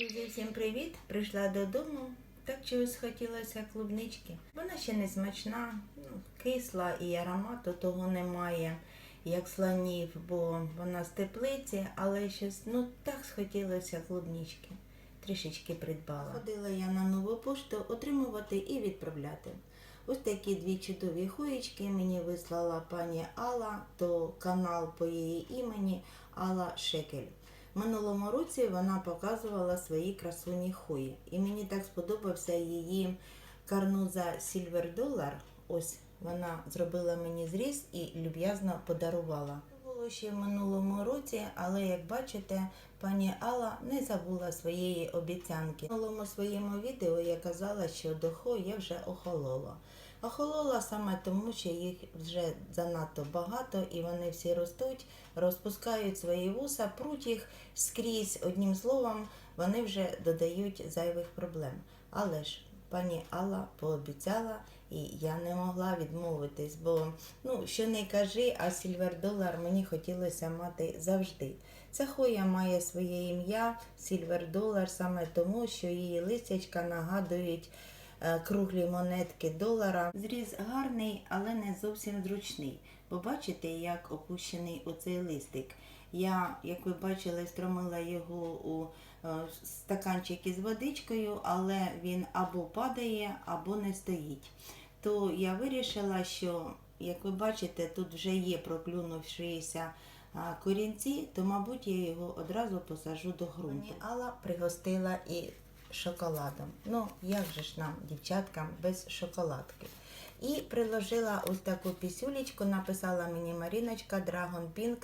Друзі, всім привіт! Прийшла додому. Так чогось хотілося клубнички. Вона ще не смачна, ну, кисла і аромату того немає, як слонів, бо вона з теплиці, але щось ну так схотілося клубнички. Трішечки придбала. Ходила я на нову пошту отримувати і відправляти. Ось такі дві чудові хуєчки мені вислала пані Алла, то канал по її імені Алла Шекель. Минулому році вона показувала свої красуні хуї. І мені так сподобався її карнуза Silver Dollar. Ось вона зробила мені зріз і люб'язно подарувала. Ще в минулому році, але як бачите, пані Алла не забула своєї обіцянки. В минулому своєму відео я казала, що до хо я вже охолола. Охолола саме тому, що їх вже занадто багато і вони всі ростуть, розпускають свої вуса, пруть їх скрізь. Одним словом, вони вже додають зайвих проблем. Але ж пані Алла пообіцяла, і я не могла відмовитись, бо ну що не кажи, а Сільвер Долар мені хотілося мати завжди. Ця хоя має своє ім'я Сільвер Долар саме тому, що її листячка нагадують е, круглі монетки долара. Зріз гарний, але не зовсім зручний. Бо бачите, як опущений оцей листик. Я, як ви бачили, стромила його у стаканчик із водичкою, але він або падає, або не стоїть. То я вирішила, що, як ви бачите, тут вже є проклюнувшися корінці, то, мабуть, я його одразу посажу до ґрунту. Алла пригостила і шоколадом. Ну, як же ж нам, дівчаткам, без шоколадки. І приложила ось таку пісюлечку, написала мені Маріночка Dragon Pink.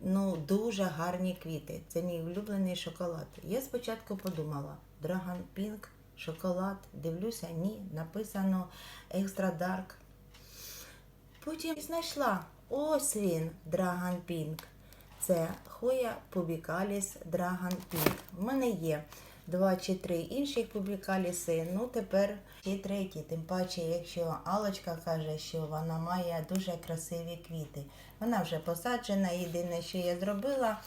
Ну, дуже гарні квіти. Це мій улюблений шоколад. Я спочатку подумала, Dragon Pink, шоколад. Дивлюся, ні, написано Extra Dark. Потім знайшла ось він, Dragon Pink. Це Хоя Пубікаліс Dragon Pink. В мене є два чи три інших публікаліси. Ну тепер ще третій. Тим паче, якщо Алочка каже, що вона має дуже красиві квіти. Вона вже посаджена. Єдине, що я зробила,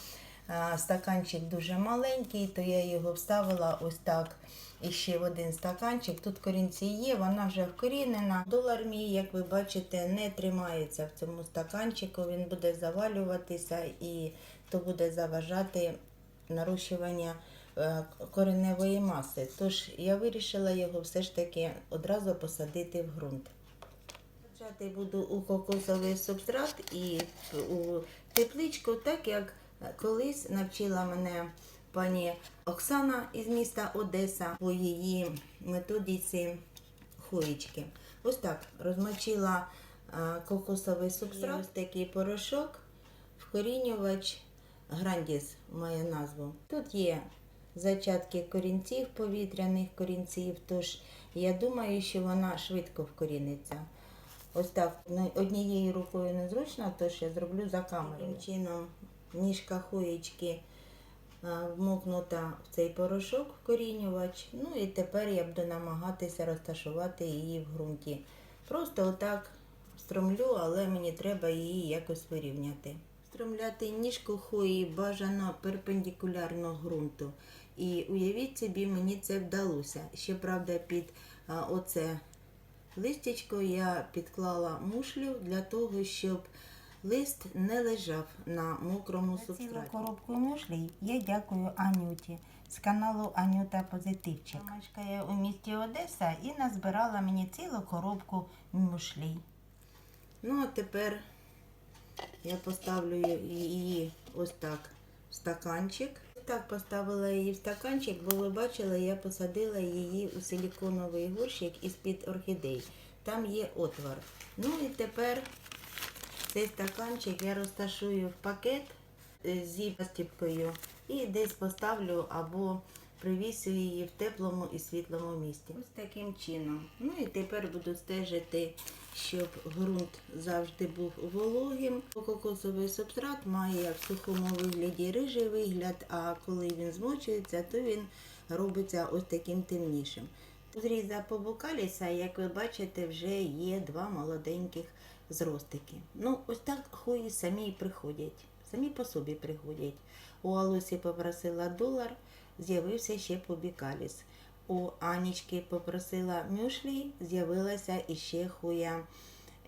стаканчик дуже маленький, то я його вставила ось так. І ще в один стаканчик. Тут корінці є, вона вже вкорінена. Долар мій, як ви бачите, не тримається в цьому стаканчику. Він буде завалюватися і то буде заважати нарощування е, кореневої маси. Тож я вирішила його все ж таки одразу посадити в ґрунт. Саджати буду у кокосовий субстрат і у тепличку, так як колись навчила мене пані Оксана із міста Одеса по її методиці хоєчки. Ось так розмочила кокосовий субстрат. Ось такий порошок, вкорінювач Грандіс має назву. Тут є зачатки корінців, повітряних корінців, тож я думаю, що вона швидко вкоріниться. Ось так ну, однією рукою незручно, тож я зроблю за камерою. Таким чином ніжка хоєчки вмокнута в цей порошок вкорінювач. Ну і тепер я буду намагатися розташувати її в ґрунті. Просто отак стромлю, але мені треба її якось вирівняти. Стромляти ніжку хої бажано перпендикулярно ґрунту. І уявіть собі, мені це вдалося. Щоправда, під а, оце листячко я підклала мушлю для того, щоб лист не лежав на мокрому субстраті. коробку мушлі я дякую Анюті з каналу Анюта Позитивчик. Вона Мешкає у місті Одеса і назбирала мені цілу коробку мушлі. Ну, а тепер я поставлю її ось так в стаканчик. Так поставила її в стаканчик, бо ви бачили, я посадила її у силіконовий горщик із-під орхідей. Там є отвор. Ну і тепер цей стаканчик я розташую в пакет е, зі застіпкою і десь поставлю або привісю її в теплому і світлому місці. Ось таким чином. Ну і тепер буду стежити, щоб ґрунт завжди був вологим. Кокосовий субстрат має в сухому вигляді рижий вигляд, а коли він змочується, то він робиться ось таким темнішим. Зріза побукаліса, як ви бачите, вже є два молоденьких зростики. Ну, ось так хої самі приходять, самі по собі приходять. У Алусі попросила долар, з'явився ще Побікаліс. У Анічки попросила мюшлі, з'явилася іще хуя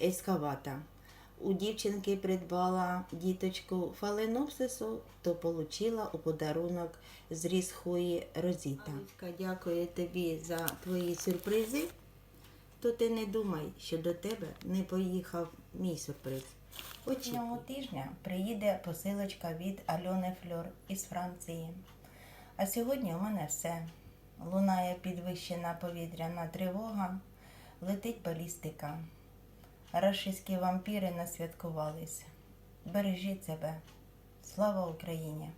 ескавата. У дівчинки придбала діточку фаленопсису, то получила у подарунок зріз хуї Розіта. Анічка, дякую тобі за твої сюрпризи. То ти не думай, що до тебе не поїхав мій сюрприз. Цього тижня приїде посилочка від Альони Фльор із Франції. А сьогодні у мене все. Лунає підвищена повітряна тривога, летить балістика. Рашистські вампіри насвяткувались. Бережіть себе. Слава Україні!